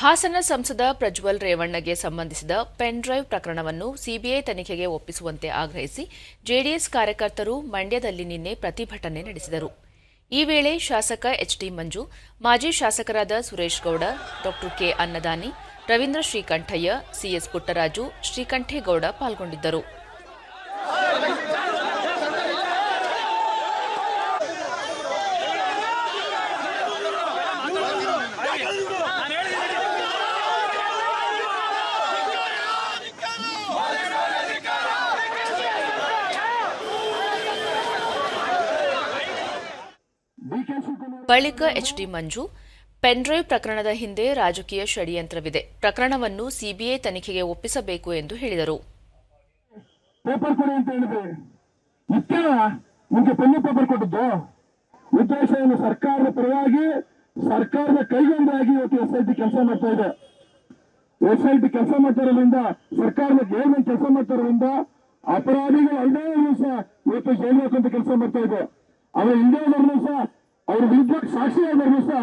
ಹಾಸನ ಸಂಸದ ಪ್ರಜ್ವಲ್ ರೇವಣ್ಣಗೆ ಸಂಬಂಧಿಸಿದ pen drive ಪ್ರಕರಣವನ್ನು ಸಿಬಿಐ ತನಿಖೆಗೆ ಒಪ್ಪಿಸುವಂತೆ ಆಗ್ರಹಿಸಿ ಜೆಡಿಎಸ್ ಕಾರ್ಯಕರ್ತರು ಮಂಡ್ಯದಲ್ಲಿ ನಿನ್ನೆ ಪ್ರತಿಭಟನೆ ನಡೆಸಿದರು. ಈ ವೇಳೆ ಶಾಸಕ ಎಚ್ಡಿ ಮಂಜು, ಮಾಜಿ ಶಾಸಕರಾದ Suresh Gowda Dr K Annadani, Ravindra Srikantaiah CS Puttaraju, Srikantegowda ಪಾಲ್ಗೊಂಡಿದ್ದರು. ಬಳಿಕ ಎಚ್ಡಿ ಮಂಜು, ಪೆನ್ಡ್ರೈವ್ ಪ್ರಕರಣದ ಹಿಂದೆ ರಾಜಕೀಯ ಷಡ್ಯಂತ್ರವಿದೆ. ಪ್ರಕರಣವನ್ನು ಸಿಬಿಐ ತನಿಖೆಗೆ ಒಪ್ಪಿಸಬೇಕು ಎಂದು ಹೇಳಿದರು. ಉದ್ದೇಶ ಏನು? ಸರ್ಕಾರದ ಪರವಾಗಿ ಸರ್ಕಾರದ ಕೈಗೊಂಡಾಗಿ ಇವತ್ತು ಎಸ್ ಐ ಟಿ ಕೆಲಸ ಮಾಡ್ತಾ ಇದೆ. ಎಸ್ ಐ ಟಿ ಕೆಲಸ ಮಾಡ್ತಾ ಇರೋದ್ರಿಂದ ಸರ್ಕಾರದ ಗೌರ್ಮೆಂಟ್ ಕೆಲಸ ಮಾಡ್ತಾ ಅಪರಾಧಿಗಳು ಅಲ್ಲದೇ ಸಹ ಇವತ್ತು ಜೈಲು ಅಂತ ಕೆಲಸ ಮಾಡ್ತಾ ಇದೆ. ಅವರ ಹೋದವ್ರನ್ನೂ ಸಹ ಅವ್ರ ವಿರುದ್ಧ ಸಾಕ್ಷಿಯಾದವ್ರನ್ನು ಸಹ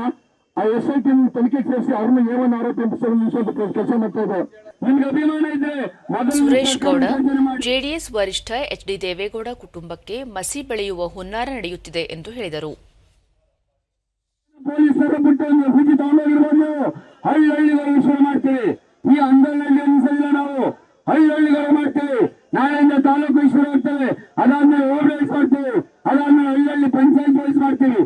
ಆ ಎಸ್ ಐ ಟಿ ತನಿಖೆ ಸೇರಿಸಿ ಅವ್ರನ್ನ ಏವನ್ ಆರೋಪ ಕೆಲಸ ಮಾಡ್ತಾ ಇದೆ ಸುರೇಶ್ ಗೌಡ ಜೆಡಿಎಸ್ ವರಿಷ್ಠ ಎಚ್ ಡಿ ದೇವೇಗೌಡ ಕುಟುಂಬಕ್ಕೆ ಮಸಿ ಬೆಳೆಯುವ ಹುನ್ನಾರ ನಡೆಯುತ್ತಿದೆ ಎಂದು ಹೇಳಿದರು. ಪೊಲೀಸರು ಬಿಟ್ಟು ಒಂದು ಹುಡುಗಿ ತಗೊಂಡೋಗಿರ್ಬೋದು ಹಳ್ಳಿ ಹಳ್ಳಿಗಳು ವಿಷಯ ಮಾಡ್ತೀವಿ ಈ ಆಂದೋಲನದಲ್ಲಿ ಅನಿಸಲಿಲ್ಲ ನಾವು. ಹಳ್ಳಿ ಹಳ್ಳಿಗಳು ಮಾಡ್ತೀವಿ. ನಾಳೆಯಿಂದ ತಾಲೂಕು ಶುರು ಆಗ್ತೇವೆ ಅದಾದ್ಮೇಲೆ ಹೋಬಳಿ ಮಾಡ್ತೀವಿ. ಅದಾದ್ಮೇಲೆ ಹಳ್ಳಿ ಹಳ್ಳಿ ಪಂಚಾಯತ್ ಪೊಲೀಸ್ ಮಾಡ್ತೀವಿ.